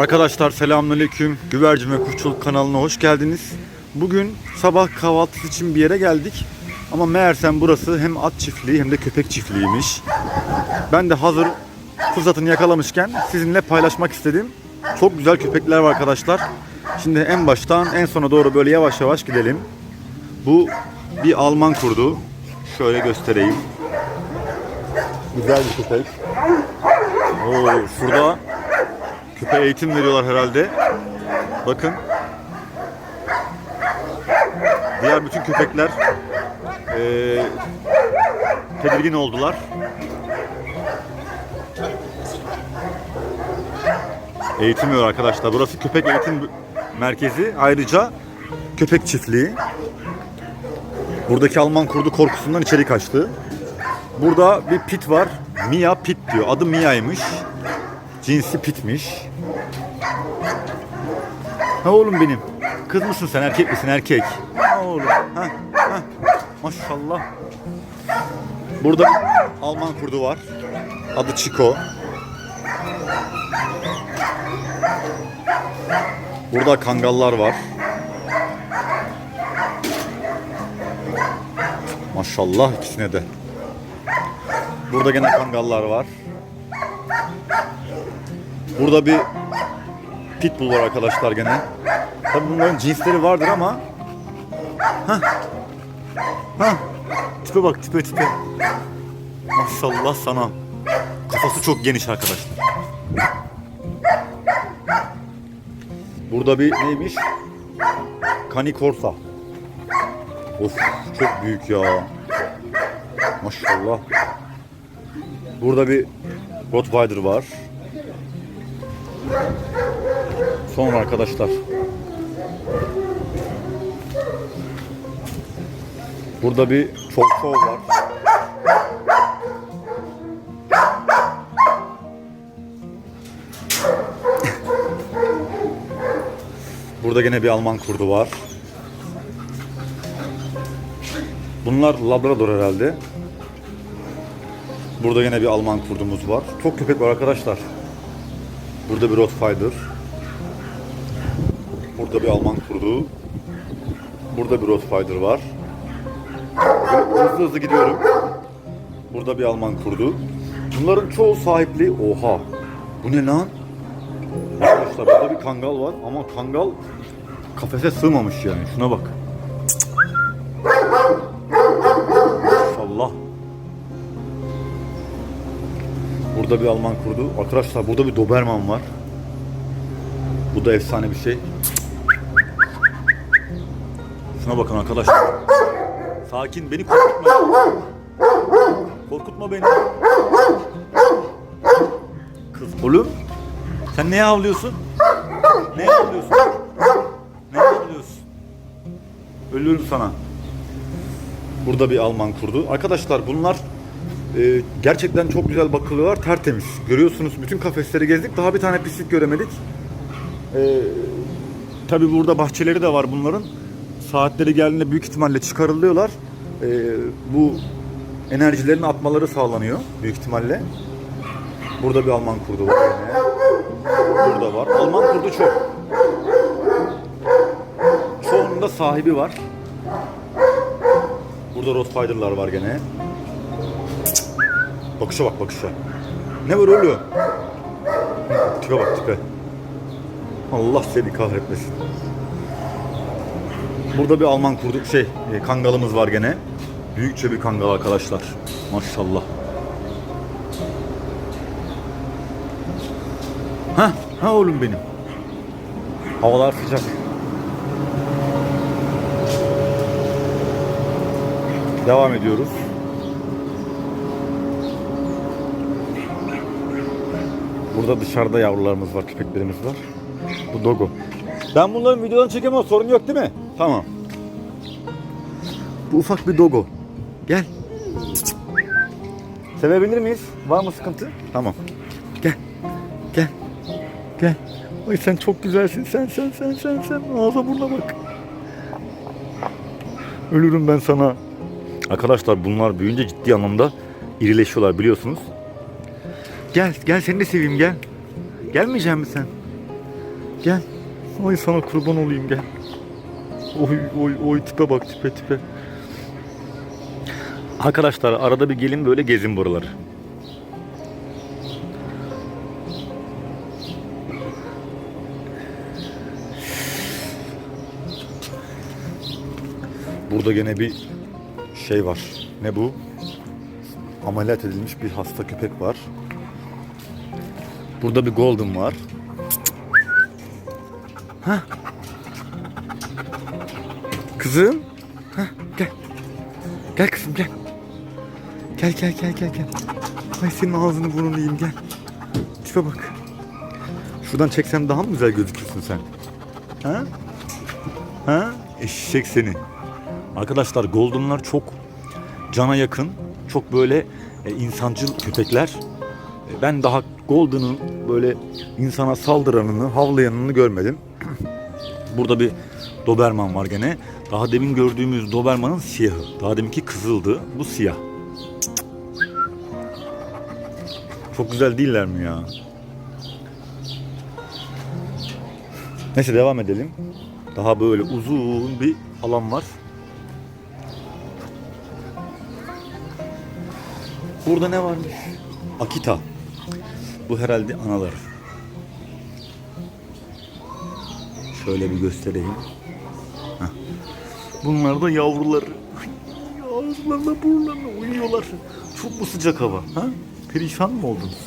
Arkadaşlar selamünaleyküm. Güvercin ve Kuşçuluk kanalına hoş geldiniz. Bugün sabah kahvaltısı için bir yere geldik. Ama meğersem burası hem at çiftliği hem de köpek çiftliğiymiş. Ben de hazır fırsatını yakalamışken sizinle paylaşmak istedim. Çok güzel köpekler var arkadaşlar. Şimdi en baştan en sona doğru böyle yavaş yavaş gidelim. Bu bir Alman kurdu. Şöyle göstereyim. Güzel bir köpek. Oo, şurada Köpeğe eğitim veriyorlar herhalde. Bakın. Diğer bütün köpekler eee tedirgin oldular. Eğitim veriyor arkadaşlar. Burası köpek eğitim merkezi. Ayrıca köpek çiftliği. Buradaki Alman kurdu korkusundan içeri kaçtı. Burada bir pit var. Mia Pit diyor. Adı Mia'ymış. Cinsi pitmiş. Ha oğlum benim. Kız mısın sen erkek misin erkek? Ha oğlum. Ha, ha. Maşallah. Burada bir Alman kurdu var. Adı Chico. Burada kangallar var. Maşallah ikisine de. Burada gene kangallar var. Burada bir pitbull var arkadaşlar gene. Tabi bunların cinsleri vardır ama Hah. Hah. Tipe bak tipe tipe. Maşallah sana. Kafası çok geniş arkadaşlar. Burada bir neymiş? Kani Corsa. Of çok büyük ya. Maşallah. Burada bir Rottweiler var. Sonra arkadaşlar. Burada bir çok şov var. Burada gene bir Alman kurdu var. Bunlar Labrador herhalde. Burada gene bir Alman kurdumuz var. Çok köpek var arkadaşlar. Burada bir Rottweiler. Burada bir Alman kurdu. Burada bir Rottweiler var. Hızlı hızlı gidiyorum. Burada bir Alman kurdu. Bunların çoğu sahipli. Oha. Bu ne lan? Arkadaşlar burada bir kangal var ama kangal kafese sığmamış yani. Şuna bak. Maşallah. Burada bir Alman kurdu. Arkadaşlar burada bir Doberman var. Bu da efsane bir şey. Şuna bakın arkadaşlar. Sakin beni korkutma. Korkutma beni. Kız oğlum. Sen neye havlıyorsun? Neye havlıyorsun? Neye havlıyorsun? Ölüyorum sana. Burada bir Alman kurdu. Arkadaşlar bunlar e, gerçekten çok güzel bakılıyorlar. Tertemiz. Görüyorsunuz bütün kafesleri gezdik. Daha bir tane pislik göremedik. E, Tabi burada bahçeleri de var bunların. Saatleri geldiğinde büyük ihtimalle çıkarılıyorlar. E, bu enerjilerini atmaları sağlanıyor büyük ihtimalle. Burada bir Alman kurdu var yine. Burada var. Alman kurdu çok. Çoğunun sahibi var. Burada Rottweiler'lar var gene. Bakışa bak bakışa. Ne var oğlum? Tipe bak tipe. Allah seni kahretmesin. Burada bir Alman kurdu şey e, kangalımız var gene. Büyükçe bir kangal arkadaşlar. Maşallah. Ha, ha oğlum benim. Havalar sıcak. Devam ediyoruz. Burada dışarıda yavrularımız var, köpeklerimiz var. Bu Dogo. Ben bunların videolarını çekemem, sorun yok değil mi? Tamam. Bu ufak bir Dogo. Gel. Sevebilir miyiz? Var mı sıkıntı? Tamam. Gel. Gel. Gel. Ay sen çok güzelsin. Sen sen sen sen sen. Ağza buruna bak. Ölürüm ben sana. Arkadaşlar bunlar büyüyünce ciddi anlamda irileşiyorlar biliyorsunuz. Gel gel seni de seveyim gel. Gelmeyecek misin sen? Gel. Ay sana kurban olayım gel. Oy oy oy tipe bak tipe tipe. Arkadaşlar arada bir gelin böyle gezin buraları. Burada gene bir şey var. Ne bu? Ameliyat edilmiş bir hasta köpek var. Burada bir golden var. Ha? Kızım. Ha, gel. Gel kızım gel. Gel gel gel gel gel. Ay senin ağzını burnunu yiyeyim gel. Tipe bak. Şuradan çeksem daha mı güzel gözükürsün sen? Ha? Ha? Eşek seni. Arkadaşlar Golden'lar çok cana yakın. Çok böyle e, insancıl köpekler. E, ben daha Golden'ın böyle insana saldıranını, havlayanını görmedim. Burada bir Doberman var gene. Daha demin gördüğümüz Doberman'ın siyahı. Daha deminki kızıldı. Bu siyah. Çok güzel değiller mi ya? Neyse devam edelim. Daha böyle uzun bir alan var. Burada ne varmış? Akita. Bu herhalde anaları. Şöyle bir göstereyim. Heh. Bunlar da yavruları. Ay, Ağızlarına burunlarına uyuyorlar. Çok mu sıcak hava? Ha? Perişan mı oldunuz?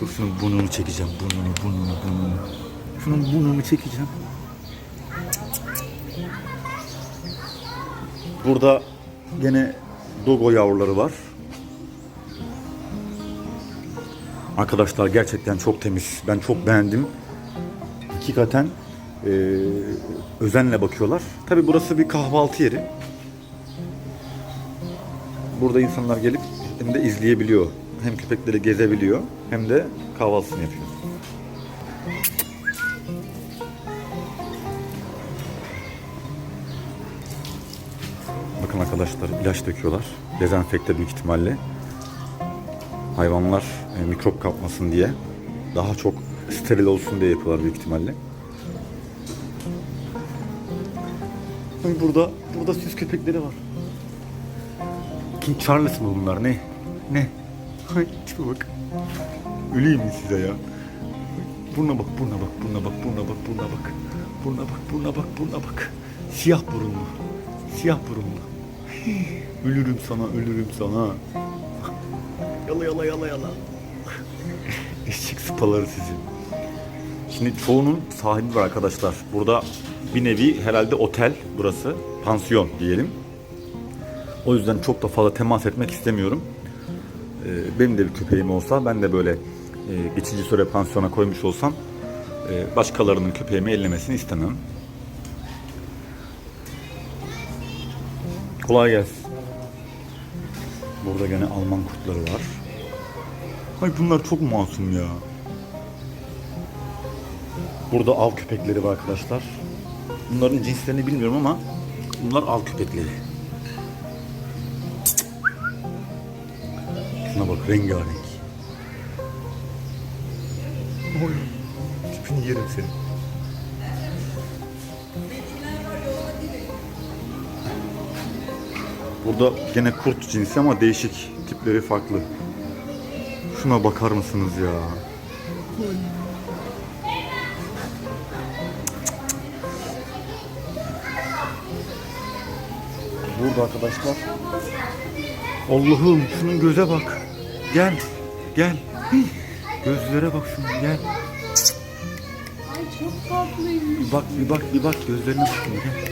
Dur şunun burnunu çekeceğim. Burnunu, burnunu, burnunu. Şunun burnunu çekeceğim. Burada gene dogo yavruları var. Arkadaşlar gerçekten çok temiz. Ben çok beğendim. Hakikaten e, özenle bakıyorlar. Tabi burası bir kahvaltı yeri. Burada insanlar gelip hem de izleyebiliyor. Hem köpekleri gezebiliyor hem de kahvaltısını yapıyor. Bakın arkadaşlar ilaç döküyorlar. Dezenfekte büyük ihtimalle. Hayvanlar e, mikrop kapmasın diye. Daha çok steril olsun diye yapıyorlar büyük ihtimalle. Burada, burada süs köpekleri var. King Charles mı bunlar ne? Ne? Tipe bak. Öleyim mi size ya? Buruna bak, buruna bak, buruna bak, buruna bak, buruna bak. Buruna bak, buruna bak, buruna bak. Siyah burunlu. Siyah burunlu. Ölürüm sana, ölürüm sana. Yala yala yala yala. Eşek sıpaları sizin. Şimdi çoğunun sahibi var arkadaşlar. Burada bir nevi herhalde otel burası. Pansiyon diyelim. O yüzden çok da fazla temas etmek istemiyorum. Ee, benim de bir köpeğim olsa ben de böyle e, geçici süre pansiyona koymuş olsam e, başkalarının köpeğimi ellemesini istemem. Kolay gelsin. Burada gene Alman kurtları var. Ay bunlar çok masum ya. Burada av köpekleri var arkadaşlar. Bunların cinslerini bilmiyorum ama bunlar av köpekleri. Şuna bak rengarenk. Oy, tipini yerim seni. Burada gene kurt cinsi ama değişik tipleri farklı. Şuna bakar mısınız ya? Burada arkadaşlar. Allah'ım şunun göze bak. Gel. Gel. Gözlere bak şunun gel. Ay çok tatlıymış. Bir bak bir bak bir bak gözlerine bakın gel.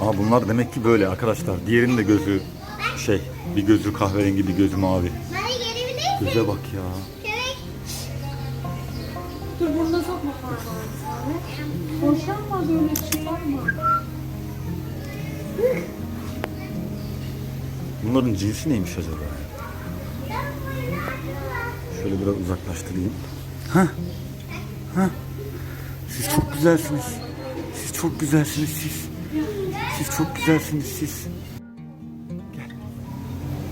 Aa bunlar demek ki böyle arkadaşlar. Diğerinin de gözü şey bir gözü kahverengi bir gözü mavi. Göze bak ya. Burnuna sokma parmağını. Boşanma böyle şey yapma. Bunların cinsi neymiş acaba? Şöyle biraz uzaklaştırayım. Ha? Ha? Siz çok güzelsiniz. Siz çok güzelsiniz siz. Siz çok güzelsiniz siz. Gel.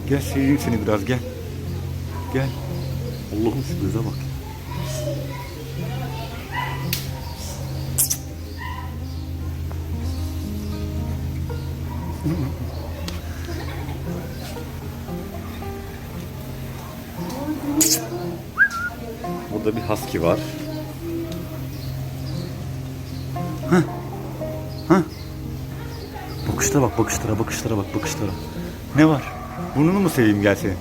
Gel seveyim seni biraz gel. Gel. Allah'ım şu göze bak. Burada bir husky var. Hah. Hah. Bakışlara bak, bakışlara, bakışlara bak, bakışlara. Ne var? Burnunu mu seveyim gel senin?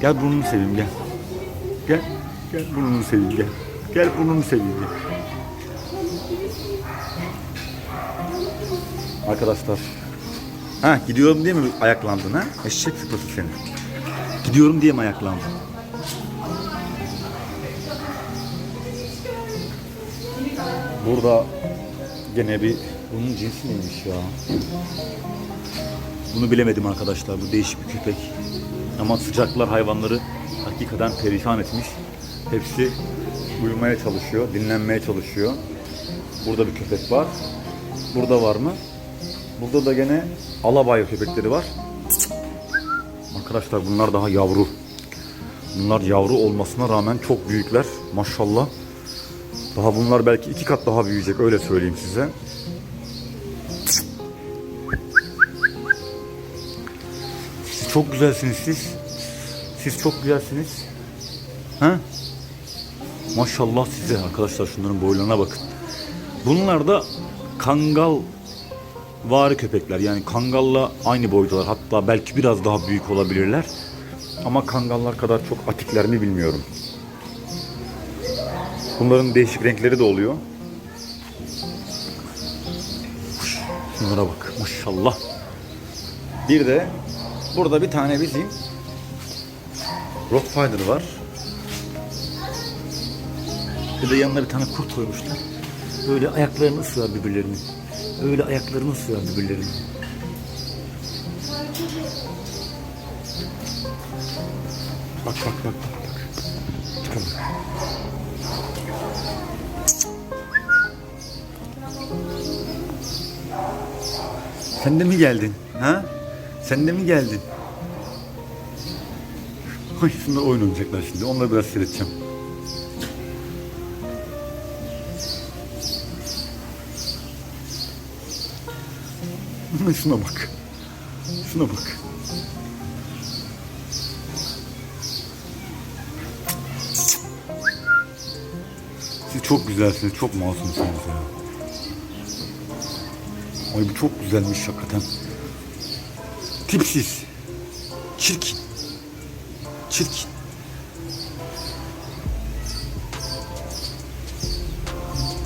Gel burnunu seveyim gel. Gel. Gel burnunu seveyim gel. Gel burnunu seveyim gel. Arkadaşlar. Ha gidiyorum diye mi ayaklandın ha? Eşek sıpası seni. Gidiyorum diye mi ayaklandın? Burada gene bir bunun cinsi neymiş ya? Bunu bilemedim arkadaşlar. Bu değişik bir köpek. Ama sıcaklar hayvanları hakikaten perişan etmiş. Hepsi uyumaya çalışıyor, dinlenmeye çalışıyor. Burada bir köpek var. Burada var mı? Burada da gene alabayır köpekleri var. Arkadaşlar bunlar daha yavru. Bunlar yavru olmasına rağmen çok büyükler. Maşallah. Daha bunlar belki iki kat daha büyüyecek öyle söyleyeyim size. Siz çok güzelsiniz siz. Siz çok güzelsiniz. Ha? Maşallah size arkadaşlar şunların boylarına bakın. Bunlar da kangal vari köpekler. Yani kangalla aynı boydalar. Hatta belki biraz daha büyük olabilirler. Ama kangallar kadar çok atikler mi bilmiyorum. Bunların değişik renkleri de oluyor. Şunlara bak maşallah. Bir de burada bir tane bizim Rottweiler var. Bir de yanına bir tane kurt koymuşlar. Böyle ayaklarını ısırar birbirlerini. Öyle ayaklarını ısırar birbirlerini. Bak bak bak bak bak. Çıkalım. Sen de mi geldin? Ha? Sen de mi geldin? Ay oyun oynayacaklar şimdi. Onları biraz seyredeceğim. Şuna bak. Şuna bak. Siz çok güzelsiniz, çok masumsunuz ya. Ay bu çok güzelmiş hakikaten. Tipsiz. Çirkin. Çirkin.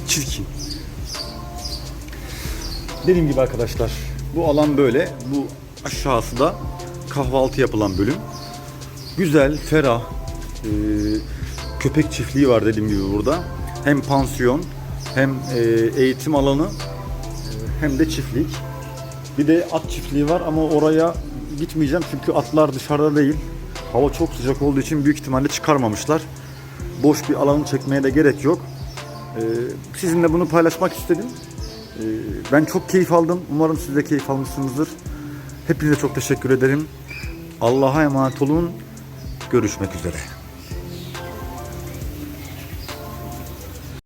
Çirkin. Dediğim gibi arkadaşlar bu alan böyle. Bu aşağısı da kahvaltı yapılan bölüm. Güzel, ferah. Ee, köpek çiftliği var dediğim gibi burada. Hem pansiyon hem e, eğitim alanı hem de çiftlik. Bir de at çiftliği var ama oraya gitmeyeceğim çünkü atlar dışarıda değil. Hava çok sıcak olduğu için büyük ihtimalle çıkarmamışlar. Boş bir alanı çekmeye de gerek yok. Ee, sizinle bunu paylaşmak istedim. Ee, ben çok keyif aldım. Umarım siz de keyif almışsınızdır. Hepinize çok teşekkür ederim. Allah'a emanet olun. Görüşmek üzere.